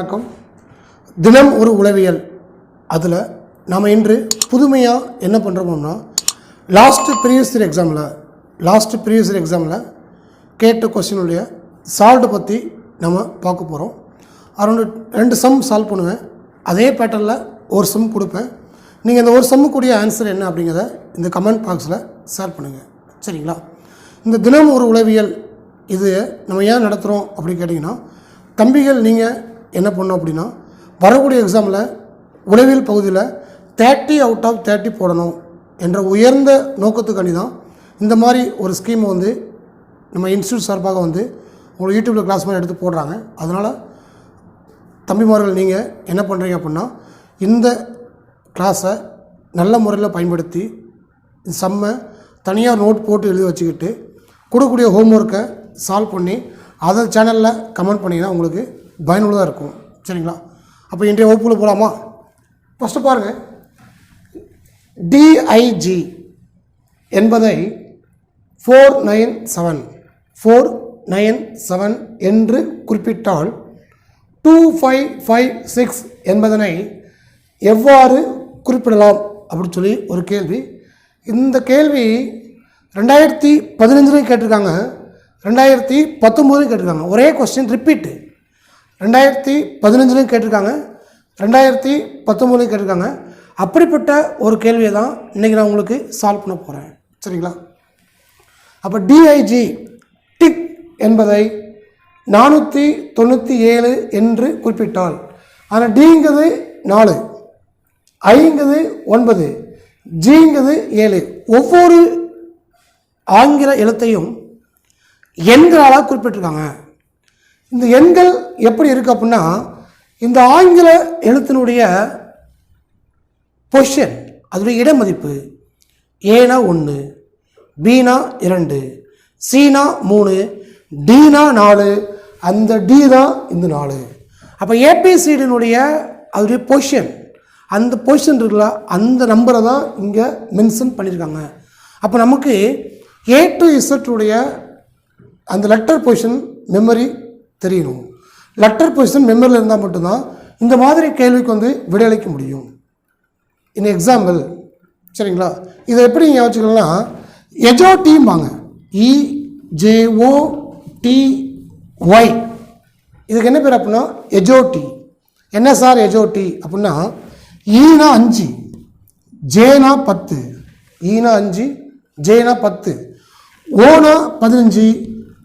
வணக்கம். தினம் ஒரு உளவியல். அதில் நாம் இன்று புதுமையாக என்ன பண்ணுறோம்னா லாஸ்ட்டு ப்ரீவியஸ் இயர் எக்ஸாமில் லாஸ்ட்டு ப்ரீவியஸ் இயர் எக்ஸாமில் கேட்ட கொஸ்டினுடைய சால்வை பற்றி நம்ம பார்க்க போகிறோம் அரௌண்டு ரெண்டு சம் சால்வ் பண்ணுவேன். அதே பேட்டர்னில் ஒரு சம் கொடுப்பேன். நீங்கள் இந்த ஒரு சம்முக்குரிய ஆன்சர் என்ன அப்படிங்கிறத இந்த கமெண்ட் பாக்ஸில் ஷேர் பண்ணுங்கள் சரிங்களா? இந்த தினம் ஒரு உளவியல் இது நம்ம ஏன் நடத்துகிறோம் அப்படின்னு கேட்டிங்கன்னா தம்பிகள் நீங்கள் என்ன பண்ணோம் அப்படின்னா வரக்கூடிய எக்ஸாமில் உளவியல் பகுதியில் தேர்ட்டி அவுட் ஆஃப் தேர்ட்டி போடணும் என்ற உயர்ந்த நோக்கத்துக்காண்டி தான் இந்த மாதிரி ஒரு ஸ்கீமை வந்து நம்ம இன்ஸ்டியூட் சார்பாக வந்து உங்களுக்கு யூடியூப்பில் கிளாஸ் மாதிரி எடுத்து போடுறாங்க. அதனால் தம்பிமார்கள் நீங்கள் என்ன பண்ணுறீங்க அப்படின்னா இந்த கிளாஸை நல்ல முறையில் பயன்படுத்தி செம்மை தனியாக நோட் போட்டு எழுதி வச்சுக்கிட்டு கொடுக்கக்கூடிய ஹோம்ஒர்க்கை சால்வ் பண்ணி அதை சேனலில் கமெண்ட் பண்ணிங்கன்னா உங்களுக்கு பயனுள்ளதாக இருக்கும். சரிங்களா? அப்போ இன்றைய வகுப்புல போகலாமா ஃபஸ்ட்டு பாருங்கள் டிஐஜி என்பதை four nine seven four nine seven என்று குறிப்பிட்டால் டூ ஃபைவ் ஃபைவ் சிக்ஸ் என்பதனை எவ்வாறு குறிப்பிடலாம் அப்படின்னு சொல்லி ஒரு கேள்வி. இந்த கேள்வி ரெண்டாயிரத்தி பதினஞ்சுலையும் கேட்டிருக்காங்க. ரெண்டாயிரத்தி பத்தொம்போதுலையும் கேட்டிருக்காங்க. ஒரே கொஸ்டின் ரிப்பீட்டு ரெண்டாயிரத்தி பதினஞ்சுலையும் கேட்டிருக்காங்க. ரெண்டாயிரத்தி பத்தொம்போதுலையும் கேட்டிருக்காங்க. அப்படிப்பட்ட ஒரு கேள்வியை தான் இன்றைக்கி நான் உங்களுக்கு சால்வ் பண்ண போகிறேன் சரிங்களா? அப்போ டிஐஜி டிக் என்பதை நானூற்றி தொண்ணூற்றி ஏழு என்று குறிப்பிட்டால் ஆனால் டிங்கிறது நாலு ஐங்கிறது ஒன்பது ஜிங்கிறது ஏழு. ஒவ்வொரு ஆங்கில எழுத்தையும் எண்களால் குறிப்பிட்டிருக்காங்க. இந்த எண்கள் எப்படி இருக்கு அப்படின்னா இந்த ஆங்கில எழுத்தினுடைய பொஷன் அதனுடைய இடமதிப்பு ஏனா ஒன்று பீனா இரண்டு சீனா மூணு டீனா நாலு அந்த டி தான் இந்த நாலு. அப்போ ஏபிசிடினுடைய அதோடைய பொஷன் அந்த பொசிஷன் இருக்குல்ல அந்த நம்பரை தான் இங்கே மென்ஷன் பண்ணியிருக்காங்க அப்போ நமக்கு ஏ டு இசட்டுடைய அந்த லெட்டர் பொசிஷன் மெமரி தெரியணும் லெட்டர் பொசிஷன் மெமரியில் இருந்தால் மட்டும்தான் இந்த மாதிரி கேள்விக்கு வந்து விடையளிக்க முடியும். இன் எக்ஸாம்பிள் சரிங்களா? இதை எப்படி நீங்கள் வச்சுக்கலாம்னா எஜோ டீம்பாங்க E J O D Y இதுக்கு என்ன பேர் அப்படின்னா? எஜோட்டி என்ன சார் எஜோடி அப்படின்னா e ஈனா அஞ்சு ஜேனா பத்து e ஈனா அஞ்சு ஜேனா பத்து ஓனா பதினஞ்சு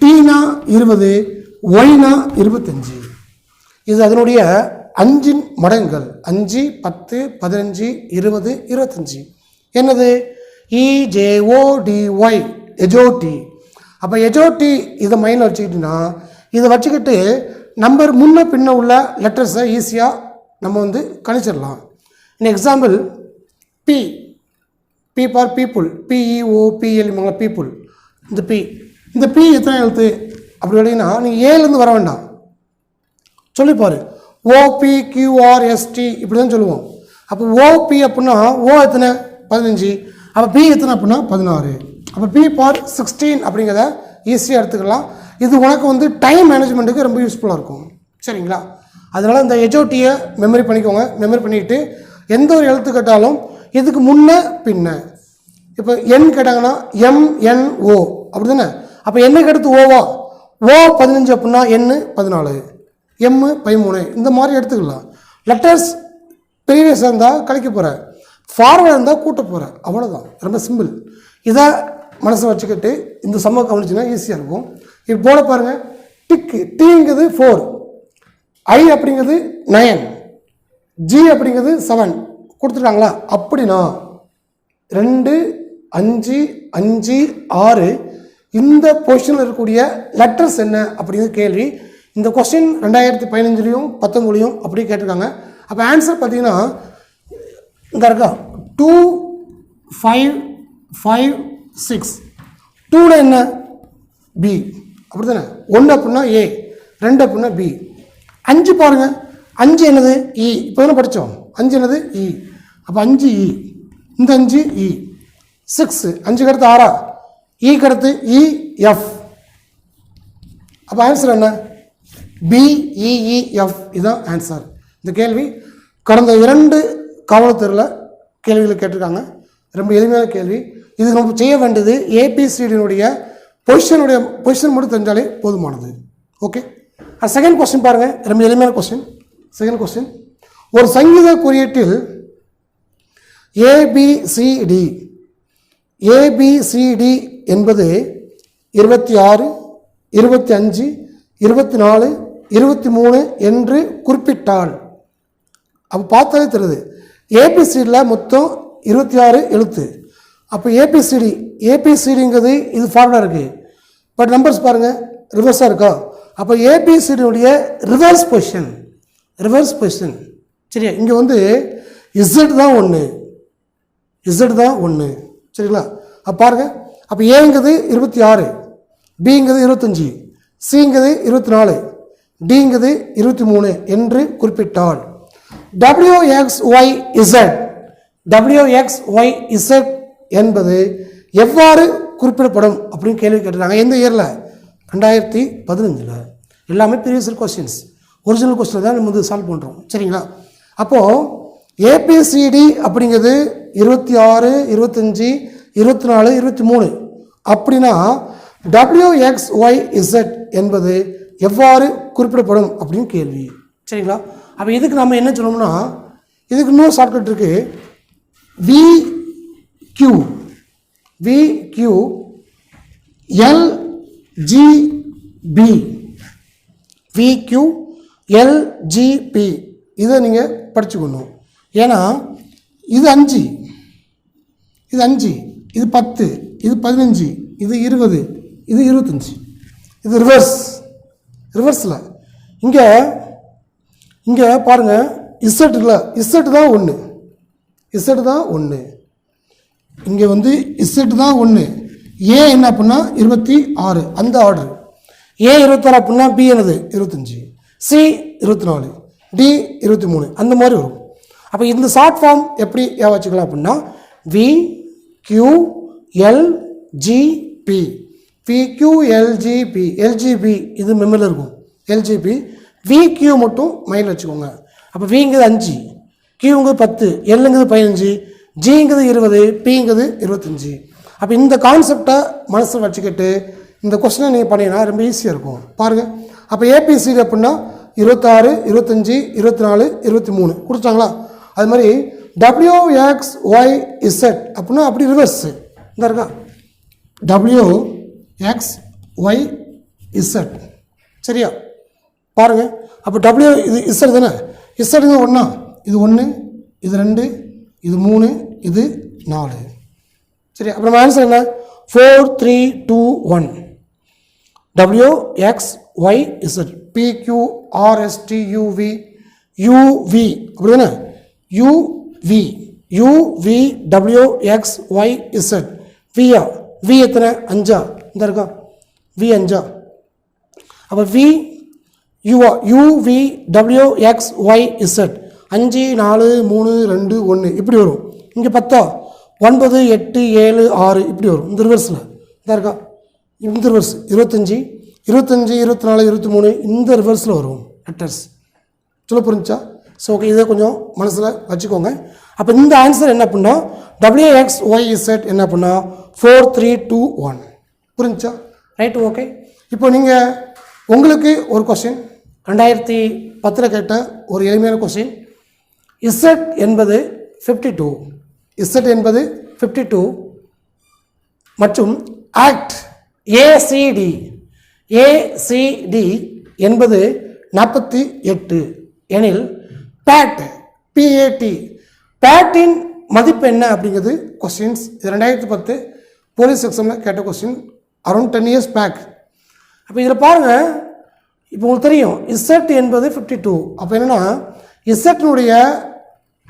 டீனா இருபது ஒய்னா இருபத்தஞ்சு. இது அதனுடைய அஞ்சின் மடங்குகள் அஞ்சு பத்து பதினஞ்சு இருபது இருபத்தஞ்சி. என்னது? இஜேஓடிஒய் எஜோடி அப்போ எஜோடி இதை மைண்டில் வச்சுக்கிட்டுன்னா இதை வச்சுக்கிட்டு நம்பர் முன்ன பின்ன உள்ள லெட்டர்ஸை ஈஸியாக நம்ம வந்து கணிச்சிடலாம் in example P P for people PEO PL people இந்த பி இந்த பி எத்தனை எழுத்து? அப்படி கேட்டிங்கன்னா நீங்கள் ஏலேருந்து வர வேண்டாம். சொல்லிப்பார். ஓபி கியூஆர்எஸ்டி இப்படி தான் சொல்லுவோம். அப்போ ஓபி அப்படின்னா ஓ எத்தனை? பதினஞ்சு. அப்போ பி எத்தனை அப்படின்னா பதினாறு. அப்போ பி பார் சிக்ஸ்டீன் அப்படிங்கிறத ஈஸியாக எடுத்துக்கலாம். இது உனக்கு வந்து டைம் மேனேஜ்மெண்ட்டுக்கு ரொம்ப யூஸ்ஃபுல்லாக இருக்கும். சரிங்களா? அதனால் இந்த எஜோட்டியை மெமரி பண்ணிக்கோங்க. மெமரி பண்ணிக்கிட்டு எந்த ஒரு எழுத்து கேட்டாலும் இதுக்கு முன்னே பின்ன. இப்போ என் கேட்டாங்கன்னா எம்என்ஓ அப்படி தானே அப்போ என்னைக்கு அடுத்து ஓவா ஓ பதினஞ்சு அப்படின்னா எண்ணு பதினாலு எம்மு பதிமூணு இந்த மாதிரி எடுத்துக்கலாம். லெட்டர்ஸ் ப்ரீவியஸ் இருந்தால் கழிக்க போகிறேன் ஃபார்வர்டாக இருந்தால் கூட்ட போகிறேன் அவ்வளோதான் ரொம்ப சிம்பிள் இதை மனசை வச்சுக்கிட்டு இந்த சம்ம கவனிச்சுன்னா ஈஸியாக இருக்கும். இப்போ போட பாருங்கள் டிக்கு டீங்கிறது ஃபோர் ஐ அப்படிங்கிறது நயன் ஜி அப்படிங்கிறது செவன் கொடுத்துட்டாங்களா? அப்படின்னா ரெண்டு அஞ்சு அஞ்சு ஆறு இந்த பொசிஷனில் இருக்கக்கூடிய லெட்டர்ஸ் என்ன அப்படிங்கிற கேள்வி. இந்த கொஸ்டின் ரெண்டாயிரத்தி பதினஞ்சுலேயும் பத்தொம்பதுலையும் அப்படி கேட்டிருக்காங்க. அப்போ ஆன்சர் பார்த்தீங்கன்னா இந்த இருக்கா. டூ ஃபைவ் ஃபைவ் சிக்ஸ் டூவில் என்ன? பி அப்படி தானே ஒன்று அப்படின்னா ஏ ரெண்டு அப்படின்னா பி அஞ்சு பாருங்கள் அஞ்சு என்னது? E. இ இப்போ தானே படித்தோம் அஞ்சு என்னது? E. இ அப்போ அஞ்சு இ இந்த அஞ்சு இ சிக்ஸு அஞ்சுக்கு அடுத்து ஆறா? E ஈக்கு அடுத்து இ e, எஃப் அப்போ ஆன்சர் என்ன? பிஇஇஎஃப் இதுதான் ஆன்சர் இந்த கேள்வி கடந்த இரண்டு காவல்துறையில் கேள்விகள் கேட்டிருக்காங்க. ரொம்ப எளிமையான கேள்வி. இது நம்ம செய்ய வேண்டியது ஏபிசிடியினுடைய பொசிஷனுடைய பொசிஷன் மட்டும் தெரிஞ்சாலே போதுமானது. ஓகே செகண்ட் கொஸ்டின் பாருங்கள் ரொம்ப எளிமையான கொஸ்டின் செகண்ட் கொஸ்டின் ஒரு சங்கீத குறியீட்டில் ஏபிசிடி ஏபிசிடி என்பது இருபத்தி ஆறு இருபத்தி அஞ்சு இருபத்தி நாலு இருபத்தி மூணு என்று குறிப்பிட்டாள். அப்போ பார்த்தாலே தெரியுது. ஏபிசிடியில் மொத்தம் இருபத்தி ஆறு எழுத்து. அப்போ ஏபிசிடி ஏபிசிடிங்கிறது இது ஃபார்முலா இருக்குது பட் நம்பர்ஸ் பாருங்கள் ரிவர்ஸாக இருக்கா? அப்போ ஏபிசிடியுடைய ரிவர்ஸ் பொசிஷன் ரிவர்ஸ் பொசிஷன் சரியா? இங்கே வந்து இசட் தான் ஒன்று இசட் தான் ஒன்று சரிங்களா? அப்போ பாருங்கள் அப்போ ஏங்கிறது இருபத்தி ஆறு பிங்கிறது இருபத்தஞ்சி சிங்கிறது இருபத்தி நாலு டிங்கிறது இருபத்தி மூணு என்று குறிப்பிட்டால் W X Y Z W X Y Z என்பது எவ்வாறு குறிப்பிடப்படும் அப்படின்னு கேள்வி கேட்டிருக்காங்க. எந்த இயரில் ரெண்டாயிரத்தி பதினஞ்சில். எல்லாமே ப்ரீவியஸ் கொஸ்டின்ஸ் ஒரிஜினல் கொஸ்டின் தான் நம்ம வந்து சால்வ் பண்ணுறோம் சரிங்களா? அப்போது ஏபிசிடி அப்படிங்கிறது இருபத்தி ஆறு இருபத்தஞ்சி இருபத்தி நாலு இருபத்தி மூணு அப்படின்னா டபிள்யூஎக்ஸ் ஒய் இசட் என்பது எவ்வாறு குறிப்பிடப்படும் அப்படின்னு கேள்வி. சரிங்களா? அப்போ இதுக்கு நம்ம என்ன சொல்லணும்னா இதுக்கு இன்னொரு ஷார்ட்கட் இருக்குது V Q V Q L V Q L G B இதை நீங்கள் படிச்சுக்கணும். ஏன்னா இது அஞ்சு. இது அஞ்சு. இது பத்து இது பதினஞ்சு இது இருபது இது இருபத்தஞ்சி. இது ரிவர்ஸ் ரிவர்ஸில் இங்கே இங்கே பாருங்கள் இசட் இல்லை இசட் தான் ஒன்று இசட்டு தான் ஒன்று இங்கே வந்து இசட்டு தான் ஒன்று ஏ என்ன அப்படின்னா இருபத்தி ஆறு அந்த ஆர்டர் ஏ இருபத்தாறு அப்படின்னா பி என்னது? இருபத்தஞ்சி. சி இருபத்தி நாலு. டி இருபத்தி மூணு. அந்த மாதிரி வரும். அப்போ இந்த ஷார்ட் ஃபார்ம் எப்படி ஏன் வச்சுக்கலாம் அப்படின்னா V Q L G B B Q L G B V L G B இது மெமரியில் இருக்கும். எல்ஜிபி வி கியூ மட்டும் மைண்டில் வச்சுக்கோங்க. அப்போ விங்கிறது அஞ்சு கியூங்கிறது பத்து எல்லுங்கிறது பதினஞ்சு ஜிங்கிறது இருபது பிங்கிறது இருபத்தஞ்சி. அப்போ இந்த கான்செப்டை மனசில் வச்சுக்கிட்டு இந்த கொஸ்டினை நீங்கள் பண்ணிங்கன்னா ரொம்ப ஈஸியாக இருக்கும். பாருங்கள் அப்போ ஏபிசிடி அப்படின்னா இருபத்தாறு இருபத்தஞ்சி இருபத்தி நாலு இருபத்தி மூணு கொடுத்தாங்களா அது மாதிரி டபிள்யூஎக்ஸ் ஒய் இசட் அப்படின்னா அப்படி ரிவர்ஸ் இந்த இருக்கா. டபிள்யூ எக்ஸ் ஒய் இசட் சரியா? பாருங்கள் அப்போ டபிள்யூ இது இசட் தானே? இசட்டுங்க ஒன்றா இது ஒன்று இது ரெண்டு இது மூணு இது நாலு. சரி அப்புறம் ஆன்சர் என்ன? Four three two one W X Y Z PQRSTUV UV அப்படி தானே you UV UV W X Y Z வியா வி எத்தனை? அஞ்சா? இந்த இருக்கா? வி அஞ்சா. அப்போ we? யூஆ UV W X Y Z அஞ்சு நாலு மூணு ரெண்டு ஒன்று இப்படி வரும். இங்கே பத்தா? ஒன்பது எட்டு ஏழு ஆறு. இப்படி வரும். இந்த ரிவர்ஸில் இந்த இருக்கா? இந்த ரிவர்ஸ் இருபத்தஞ்சி இருபத்தஞ்சி இருபத்தி நாலு இருபத்தி மூணு. இந்த ரிவர்ஸில் வரும். லெட்டர்ஸ் சொல்ல புரிஞ்சா? ஸோ ஓகே இதை கொஞ்சம் மனசில் வச்சுக்கோங்க. அப்போ இந்த ஆன்சர் என்ன அப்படின்னா டபிள்யூ எக்ஸ் ஒய் இசட் என்ன அப்படின்னா ஃபோர் த்ரீ டூ ஒன் புரிஞ்சா ரைட்டு ஓகே இப்போ நீங்கள் உங்களுக்கு ஒரு கொஸ்டின் ரெண்டாயிரத்தி பத்தில் கேட்ட ஒரு எளிமையான கொஸ்டின் இசட் என்பது ஃபிஃப்டி டூ இசட் என்பது ஃபிஃப்டி டூ மற்றும் act A C T A C T என்பது நாற்பத்தி எட்டு. எனில் பேட் பிஏடி பேட்டின் மதிப்பு என்ன அப்படிங்கிறது கொஸ்டின்ஸ் இது ரெண்டாயிரத்தி பத்து போலீஸ் எக்ஸாமில் கேட்ட question around ten years back அப்போ இதில் பாருங்கள் இப்போ உங்களுக்கு தெரியும் இசட் என்பது ஃபிஃப்டி டூ அப்போ என்னென்னா இசட்னுடைய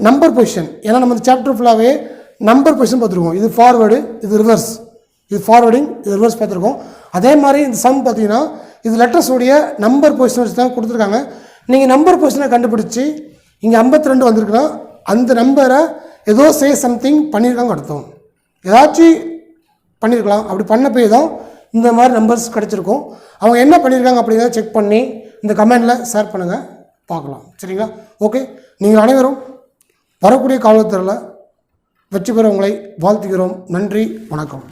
நம்பர் பொசிஷன் ஏன்னா நம்ம இந்த சாப்டர் ஃபுல்லாகவே நம்பர் பொசிஷன் பார்த்துருக்கோம். இது ஃபார்வேர்டு இது ரிவர்ஸ் இது ஃபார்வேர்டிங் இது ரிவர்ஸ் பார்த்துருக்கோம். அதே மாதிரி இந்த சம் பார்த்தீங்கன்னா இது லெட்டர்ஸுடைய நம்பர் பொசிஷன் வச்சு தான் கொடுத்துருக்காங்க. நீங்கள் நம்பர் பொசிஷனை கண்டுபிடிச்சி இங்கே 52 ரெண்டு வந்திருக்குன்னா அந்த நம்பரை ஏதோ சே சம்திங் பண்ணியிருக்காங்க அர்த்தம். ஏதாச்சும் பண்ணியிருக்கலாம் அப்படி பண்ண போய் தான் இந்த மாதிரி நம்பர்ஸ் கிடச்சிருக்கும். அவங்க என்ன பண்ணியிருக்காங்க அப்படிங்கிறத செக் பண்ணி இந்த கமெண்டில் ஷேர் பண்ணுங்கள் பார்க்கலாம். சரிங்களா? ஓகே நீங்கள் அனைவரும் வரக்கூடிய காலத்தில் வெற்றி பெற உங்களை வாழ்த்துகிறோம். நன்றி. வணக்கம்.